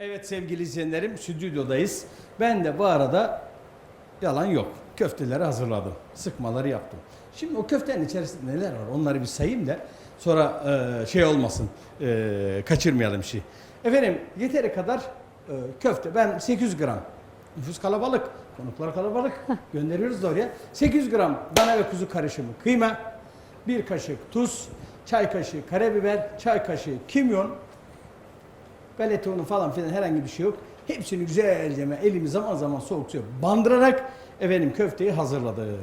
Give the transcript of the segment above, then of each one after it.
Evet sevgili izleyenlerim stüdyodayız. Ben de bu arada yalan yok. Köfteleri hazırladım. Sıkmaları yaptım. Şimdi o köftenin içerisinde neler var onları bir sayayım da sonra e, şey olmasın e, kaçırmayalım şey. Efendim yeteri kadar e, köfte. Ben 800 gram. Nüfus kalabalık. Konuklar kalabalık. Gönderiyoruz da oraya. 800 gram dana ve kuzu karışımı kıyma. Bir kaşık tuz. Çay kaşığı karabiber. Çay kaşığı kimyon. Galeta unu falan filan herhangi bir şey yok. Hepsini güzelce elimi zaman zaman soğuk suya bandırarak efendim köfteyi hazırladım.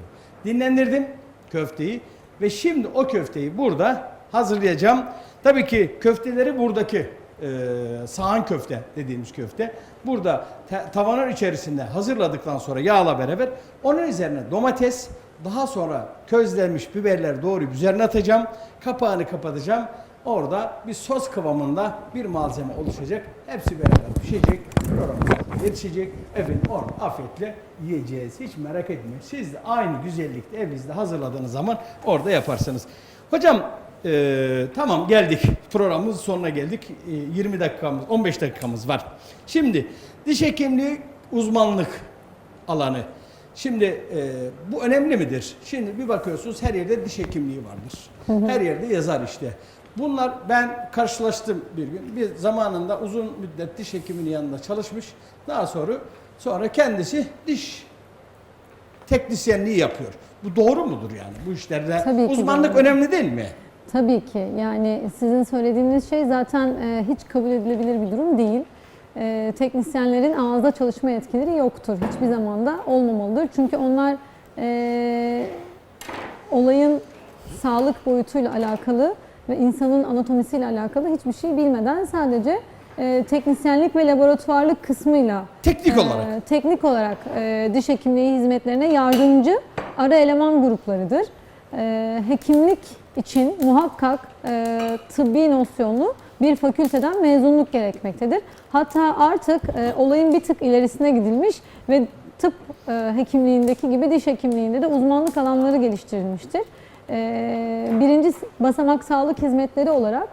Dinlendirdim köfteyi ve şimdi o köfteyi burada hazırlayacağım. Tabii ki köfteleri buradaki e, sağan köfte dediğimiz köfte. Burada tavanın içerisinde hazırladıktan sonra yağla beraber onun üzerine domates, daha sonra közlenmiş biberler doğru üzerine atacağım. Kapağını kapatacağım. Orada bir sos kıvamında bir malzeme oluşacak. Hepsi beraber pişecek. Programımız yetişecek. Efendim onu afiyetle yiyeceğiz. Hiç merak etmeyin. Siz de aynı güzellikte evinizde hazırladığınız zaman orada yaparsınız. Hocam eee, tamam geldik. Programımızın sonuna geldik. Eee, 20 dakikamız, 15 dakikamız var. Şimdi diş hekimliği uzmanlık alanı. Şimdi e, bu önemli midir? Şimdi bir bakıyorsunuz her yerde diş hekimliği vardır. Her yerde yazar işte. Bunlar ben karşılaştım bir gün. Bir zamanında uzun müddet diş hekiminin yanında çalışmış. Daha sonra sonra kendisi diş teknisyenliği yapıyor. Bu doğru mudur yani bu işlerde? Tabii ki Uzmanlık doğru. önemli değil mi? Tabii ki. Yani sizin söylediğiniz şey zaten e, hiç kabul edilebilir bir durum değil. E, teknisyenlerin ağızda çalışma yetkileri yoktur. Hiçbir zaman da olmamalıdır. Çünkü onlar e, olayın sağlık boyutuyla alakalı ve insanın anatomisiyle alakalı hiçbir şey bilmeden sadece e, teknisyenlik ve laboratuvarlık kısmıyla Teknik e, olarak. teknik olarak e, diş hekimliği hizmetlerine yardımcı ara eleman gruplarıdır. E, hekimlik için muhakkak e, tıbbi nosyonlu bir fakülteden mezunluk gerekmektedir. Hatta artık e, olayın bir tık ilerisine gidilmiş ve tıp e, hekimliğindeki gibi diş hekimliğinde de uzmanlık alanları geliştirilmiştir. E, birinci basamak sağlık hizmetleri olarak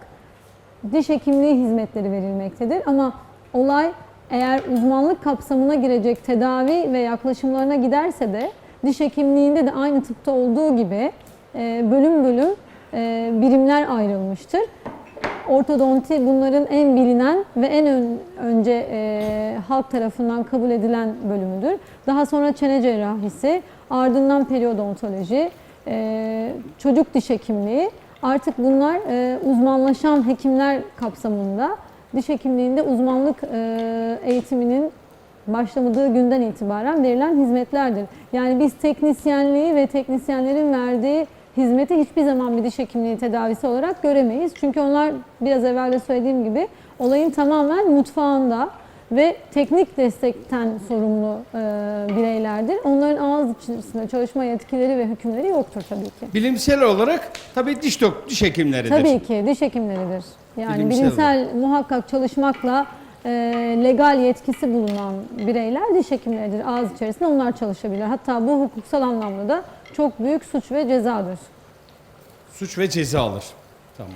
diş hekimliği hizmetleri verilmektedir. Ama olay eğer uzmanlık kapsamına girecek tedavi ve yaklaşımlarına giderse de diş hekimliğinde de aynı tıpta olduğu gibi e, bölüm bölüm e, birimler ayrılmıştır. Ortodonti bunların en bilinen ve en ön- önce e, halk tarafından kabul edilen bölümüdür. Daha sonra çene cerrahisi, ardından periodontoloji, e, çocuk diş hekimliği. Artık bunlar e, uzmanlaşan hekimler kapsamında diş hekimliğinde uzmanlık e, eğitiminin başlamadığı günden itibaren verilen hizmetlerdir. Yani biz teknisyenliği ve teknisyenlerin verdiği hizmeti hiçbir zaman bir diş hekimliği tedavisi olarak göremeyiz. Çünkü onlar biraz evvel de söylediğim gibi olayın tamamen mutfağında ve teknik destekten sorumlu e, bireylerdir. Onların ağız içerisinde çalışma yetkileri ve hükümleri yoktur tabii ki. Bilimsel olarak tabii diş dok diş hekimleridir. Tabii ki diş hekimleridir. Yani Bilimsel bilimsel, muhakkak çalışmakla e, legal yetkisi bulunan bireyler diş hekimleridir. Ağız içerisinde onlar çalışabilir. Hatta bu hukuksal anlamda da çok büyük suç ve cezadır. Suç ve ceza alır. Tamam.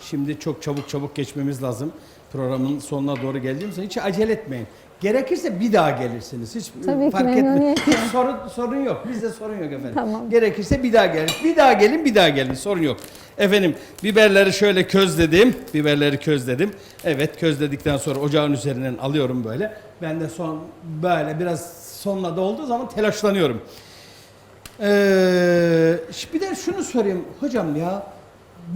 Şimdi çok çabuk çabuk geçmemiz lazım. Programın sonuna doğru geldiğimizde hiç acele etmeyin. Gerekirse bir daha gelirsiniz. Hiç Tabii ki, fark memnuniyetle. Hiç sorun, sorun yok. Bizde sorun yok efendim. Tamam. Gerekirse bir daha gelin. Bir daha gelin, bir daha gelin. Sorun yok. Efendim biberleri şöyle közledim. Biberleri közledim. Evet közledikten sonra ocağın üzerinden alıyorum böyle. Ben de son böyle biraz sonuna da olduğu zaman telaşlanıyorum. Ee, bir de şunu sorayım hocam ya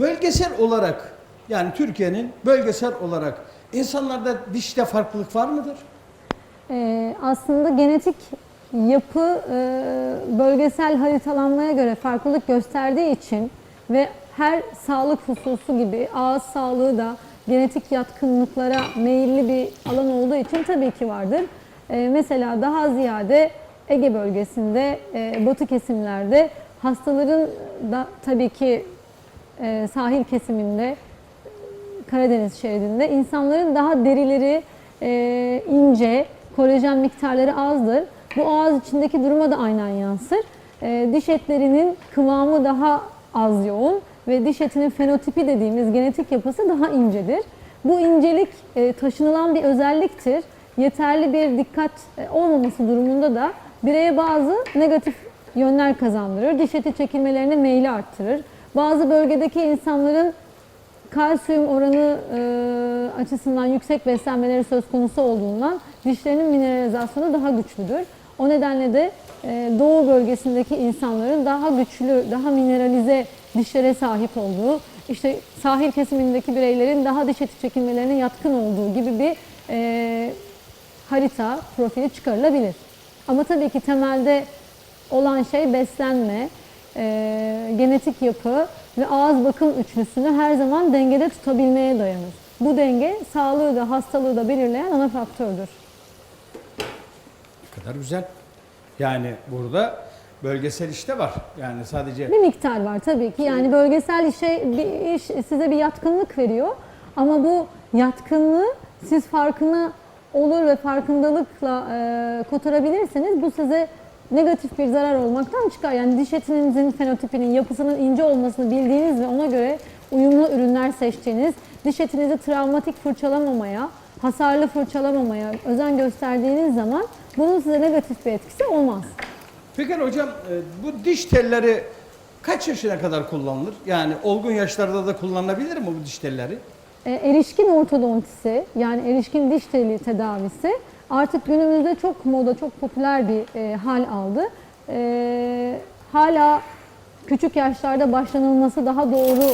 bölgesel olarak yani Türkiye'nin bölgesel olarak insanlarda dişte farklılık var mıdır? Ee, aslında genetik yapı e, bölgesel haritalanmaya göre farklılık gösterdiği için ve her sağlık hususu gibi ağız sağlığı da genetik yatkınlıklara meyilli bir alan olduğu için tabii ki vardır. Ee, mesela daha ziyade Ege bölgesinde, e, batı kesimlerde hastaların da tabii ki e, sahil kesiminde Karadeniz şeridinde insanların daha derileri e, ince, kolajen miktarları azdır. Bu ağız içindeki duruma da aynen yansır. E, diş etlerinin kıvamı daha az yoğun ve diş etinin fenotipi dediğimiz genetik yapısı daha incedir. Bu incelik e, taşınılan bir özelliktir. Yeterli bir dikkat e, olmaması durumunda da bireye bazı negatif yönler kazandırır. Diş eti çekilmelerine meyli arttırır. Bazı bölgedeki insanların kalsiyum oranı e, açısından yüksek beslenmeleri söz konusu olduğundan dişlerinin mineralizasyonu daha güçlüdür. O nedenle de e, doğu bölgesindeki insanların daha güçlü, daha mineralize dişlere sahip olduğu, işte sahil kesimindeki bireylerin daha diş eti çekilmelerine yatkın olduğu gibi bir e, harita profili çıkarılabilir. Ama tabii ki temelde olan şey beslenme, e, genetik yapı ve ağız bakım üçlüsünü her zaman dengede tutabilmeye dayanır. Bu denge sağlığı da hastalığı da belirleyen ana faktördür. Ne kadar güzel. Yani burada bölgesel işte var. Yani sadece Bir miktar var tabii ki. Yani bölgesel işe bir iş size bir yatkınlık veriyor. Ama bu yatkınlığı siz farkına olur ve farkındalıkla e, kotarabilirseniz bu size negatif bir zarar olmaktan çıkar. Yani diş etinizin fenotipinin, yapısının ince olmasını bildiğiniz ve ona göre uyumlu ürünler seçtiğiniz, diş etinizi travmatik fırçalamamaya, hasarlı fırçalamamaya özen gösterdiğiniz zaman bunun size negatif bir etkisi olmaz. Peki hocam e, bu diş telleri kaç yaşına kadar kullanılır? Yani olgun yaşlarda da kullanılabilir mi bu diş telleri? E, erişkin ortodontisi yani erişkin diş teli tedavisi artık günümüzde çok moda, çok popüler bir e, hal aldı. E, hala küçük yaşlarda başlanılması daha doğru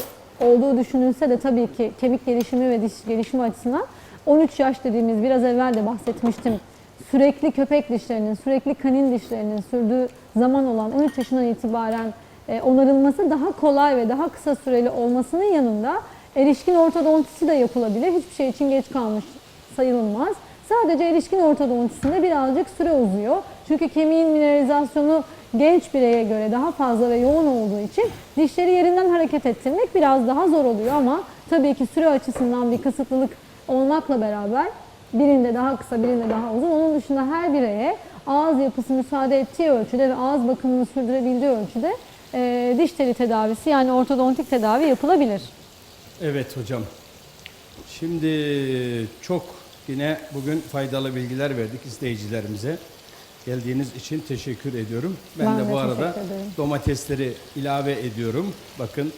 olduğu düşünülse de tabii ki kemik gelişimi ve diş gelişimi açısından 13 yaş dediğimiz biraz evvel de bahsetmiştim. Sürekli köpek dişlerinin, sürekli kanin dişlerinin sürdüğü zaman olan 13 yaşından itibaren e, onarılması daha kolay ve daha kısa süreli olmasının yanında erişkin ortodontisi de yapılabilir. Hiçbir şey için geç kalmış sayılmaz. Sadece erişkin ortodontisinde birazcık süre uzuyor. Çünkü kemiğin mineralizasyonu genç bireye göre daha fazla ve yoğun olduğu için dişleri yerinden hareket ettirmek biraz daha zor oluyor ama tabii ki süre açısından bir kısıtlılık olmakla beraber birinde daha kısa, birinde daha uzun. Onun dışında her bireye ağız yapısı müsaade ettiği ölçüde ve ağız bakımını sürdürebildiği ölçüde e, diş teli tedavisi yani ortodontik tedavi yapılabilir. Evet hocam. Şimdi çok yine bugün faydalı bilgiler verdik izleyicilerimize. Geldiğiniz için teşekkür ediyorum. Ben, Ben de de bu arada domatesleri ilave ediyorum. Bakın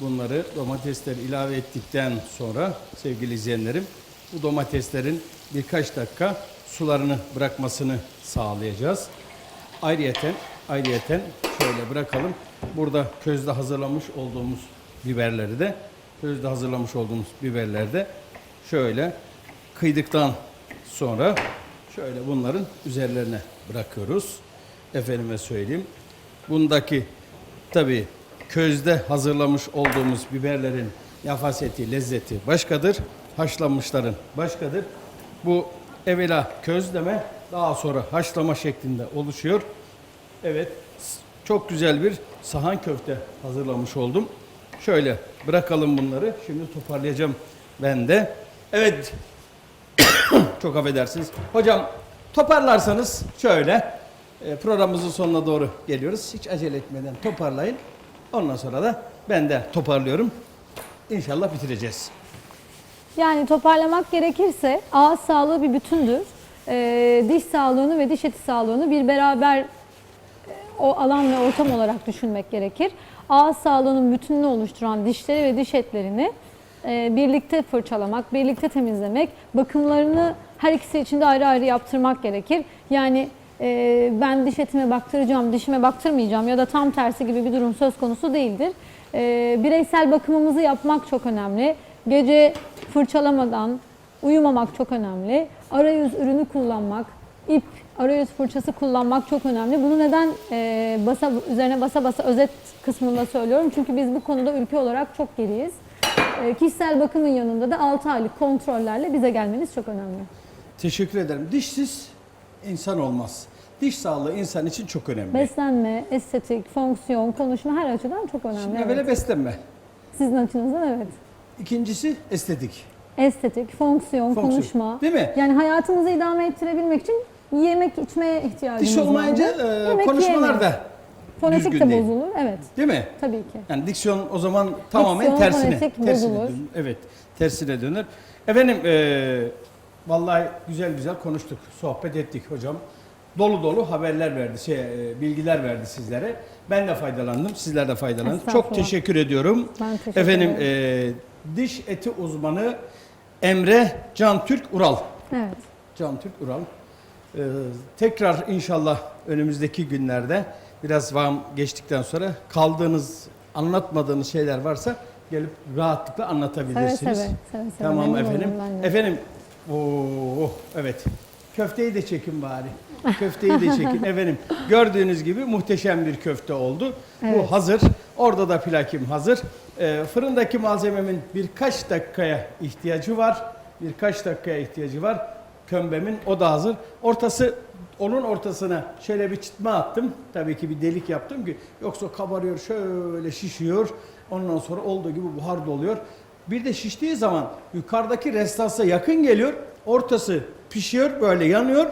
bunları domatesleri ilave ettikten sonra sevgili izleyenlerim bu domateslerin birkaç dakika sularını bırakmasını sağlayacağız. Ayrıyeten, ayrıyeten şöyle bırakalım. Burada közde hazırlamış olduğumuz biberleri de közde hazırlamış olduğumuz biberleri de şöyle kıydıktan sonra şöyle bunların üzerlerine bırakıyoruz. Efendime söyleyeyim. Bundaki tabi közde hazırlamış olduğumuz biberlerin nefaseti, lezzeti başkadır. Haşlanmışların başkadır. Bu evvela közleme daha sonra haşlama şeklinde oluşuyor. Evet çok güzel bir sahan köfte hazırlamış oldum. Şöyle bırakalım bunları. Şimdi toparlayacağım ben de. Evet çok affedersiniz. Hocam toparlarsanız şöyle e, programımızın sonuna doğru geliyoruz. Hiç acele etmeden toparlayın. Ondan sonra da ben de toparlıyorum. İnşallah bitireceğiz. Yani toparlamak gerekirse ağız sağlığı bir bütündür. Ee, diş sağlığını ve diş eti sağlığını bir beraber e, o alan ve ortam olarak düşünmek gerekir. Ağız sağlığının bütününü oluşturan dişleri ve diş etlerini birlikte fırçalamak, birlikte temizlemek, bakımlarını her ikisi için de ayrı ayrı yaptırmak gerekir. Yani e, ben diş etime baktıracağım, dişime baktırmayacağım ya da tam tersi gibi bir durum söz konusu değildir. E, bireysel bakımımızı yapmak çok önemli. Gece fırçalamadan uyumamak çok önemli. Arayüz ürünü kullanmak, ip, arayüz fırçası kullanmak çok önemli. Bunu neden e, basa üzerine basa basa özet kısmında söylüyorum? Çünkü biz bu konuda ülke olarak çok geriyiz. E, kişisel bakımın yanında da 6 aylık kontrollerle bize gelmeniz çok önemli. Teşekkür ederim. Dişsiz insan olmaz. Diş sağlığı insan için çok önemli. Beslenme, estetik, fonksiyon, konuşma her açıdan çok önemli. Şimdi evet. evvela beslenme. Sizin açınızdan evet. İkincisi estetik. Estetik, fonksiyon, Fonksiyon. konuşma. Değil mi? Yani hayatımızı idame ettirebilmek için yemek içmeye ihtiyacımız Diş olmayınca e, konuşmalar da Fonetik düzgün de değil. bozulur. Evet. Değil mi? Tabii ki. Yani diksiyon o zaman tamamen Diksiyon, tersine. fonetik tersine bozulur. dönür. Evet, tersine dönür. Efendim, eee vallahi güzel güzel konuştuk, sohbet ettik hocam. Dolu dolu haberler verdi, şey, eee, bilgiler verdi sizlere. Ben de faydalandım, sizler de faydalandınız. Çok Estağfurullah. teşekkür ediyorum. Ben teşekkür Efendim, eee, diş eti uzmanı Emre Can Türk Ural. Evet. Can Türk Ural. Ee, tekrar inşallah önümüzdeki günlerde biraz vam geçtikten sonra kaldığınız, anlatmadığınız şeyler varsa gelip rahatlıkla Seve anlatabilirsiniz. seve. Seve seve. Tamam Memnun efendim. Efendim, oo, evet. Köfteyi de çekin bari. Köfteyi de çekin. efendim gördüğünüz gibi muhteşem bir köfte oldu. Evet. Bu hazır. Orada da plakim hazır. Ee, fırındaki malzememin birkaç dakikaya ihtiyacı var. Birkaç dakikaya ihtiyacı var. Kömbemin o da hazır. Ortası onun ortasına şöyle bir çıtma attım. Tabii ki bir delik yaptım ki yoksa kabarıyor şöyle şişiyor. Ondan sonra olduğu gibi buhar doluyor. Bir de şiştiği zaman yukarıdaki restansa yakın geliyor. Ortası pişiyor böyle yanıyor.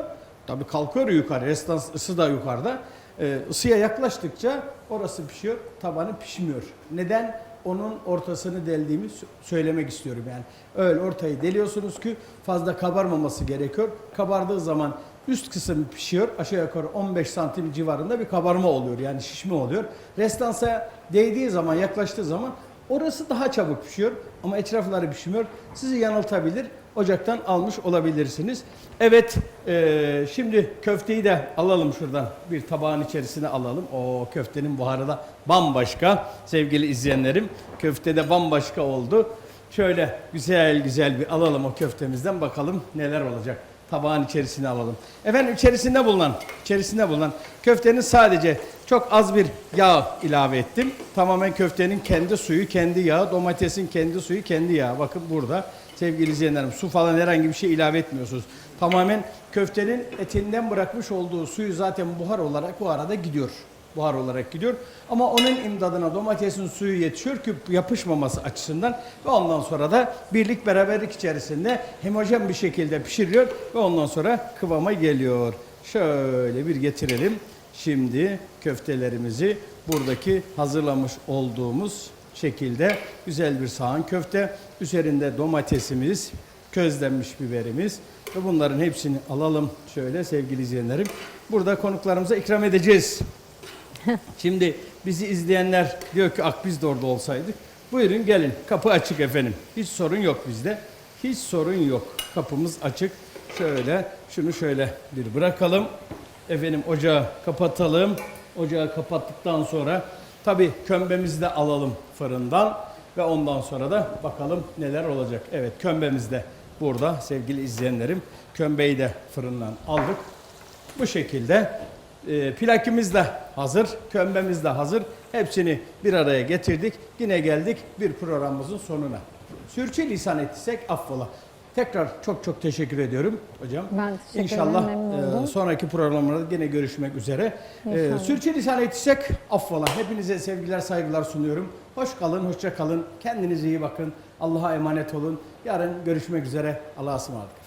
Tabii kalkıyor yukarı. Restans ısı da yukarıda. Ee, ısıya yaklaştıkça orası pişiyor, tabanı pişmiyor. Neden? Onun ortasını deldiğimi sö- söylemek istiyorum yani. Öyle ortayı deliyorsunuz ki fazla kabarmaması gerekiyor. Kabardığı zaman üst kısım pişiyor. Aşağı yukarı 15 santim civarında bir kabarma oluyor. Yani şişme oluyor. Restansa değdiği zaman, yaklaştığı zaman orası daha çabuk pişiyor. Ama etrafları pişmiyor. Sizi yanıltabilir. Ocaktan almış olabilirsiniz. Evet, eee, şimdi köfteyi de alalım şuradan. Bir tabağın içerisine alalım. O köftenin buharı da bambaşka. Sevgili izleyenlerim, köfte de bambaşka oldu. Şöyle güzel güzel bir alalım o köftemizden bakalım neler olacak. Tabağın içerisine alalım. Efendim içerisinde bulunan, içerisinde bulunan köftenin sadece çok az bir yağ ilave ettim. Tamamen köftenin kendi suyu, kendi yağı, domatesin kendi suyu, kendi yağı. Bakın burada sevgili izleyenlerim su falan herhangi bir şey ilave etmiyorsunuz. Tamamen köftenin etinden bırakmış olduğu suyu zaten buhar olarak bu arada gidiyor. Buhar olarak gidiyor. Ama onun imdadına domatesin suyu yetişiyor ki yapışmaması açısından ve ondan sonra da birlik beraberlik içerisinde homojen bir şekilde pişiriliyor ve ondan sonra kıvama geliyor. Şöyle bir getirelim. Şimdi köftelerimizi buradaki hazırlamış olduğumuz şekilde güzel bir sahan köfte. Üzerinde domatesimiz, közlenmiş biberimiz ve bunların hepsini alalım şöyle sevgili izleyenlerim. Burada konuklarımıza ikram edeceğiz. Şimdi bizi izleyenler diyor ki ak biz de orada olsaydık. Buyurun gelin kapı açık efendim. Hiç sorun yok bizde. Hiç sorun yok. Kapımız açık. Şöyle şunu şöyle bir bırakalım. Efendim ocağı kapatalım. Ocağı kapattıktan sonra tabi kömbemizi de alalım fırından ve ondan sonra da bakalım neler olacak. Evet kömbemiz de burada sevgili izleyenlerim. Kömbeyi de fırından aldık. Bu şekilde e, plakimiz de hazır, kömbemiz de hazır. Hepsini bir araya getirdik. Yine geldik bir programımızın sonuna. Sürçülisan ettiysek affola. Tekrar çok çok teşekkür ediyorum hocam. Ben teşekkür İnşallah ederim, e, sonraki programlarda yine görüşmek üzere. E, İnşallah. sürçülisan ettiysek affola. Hepinize sevgiler saygılar sunuyorum. Hoş kalın, hoşça kalın. Kendinize iyi bakın. Allah'a emanet olun. Yarın görüşmek üzere. Allah'a ısmarladık.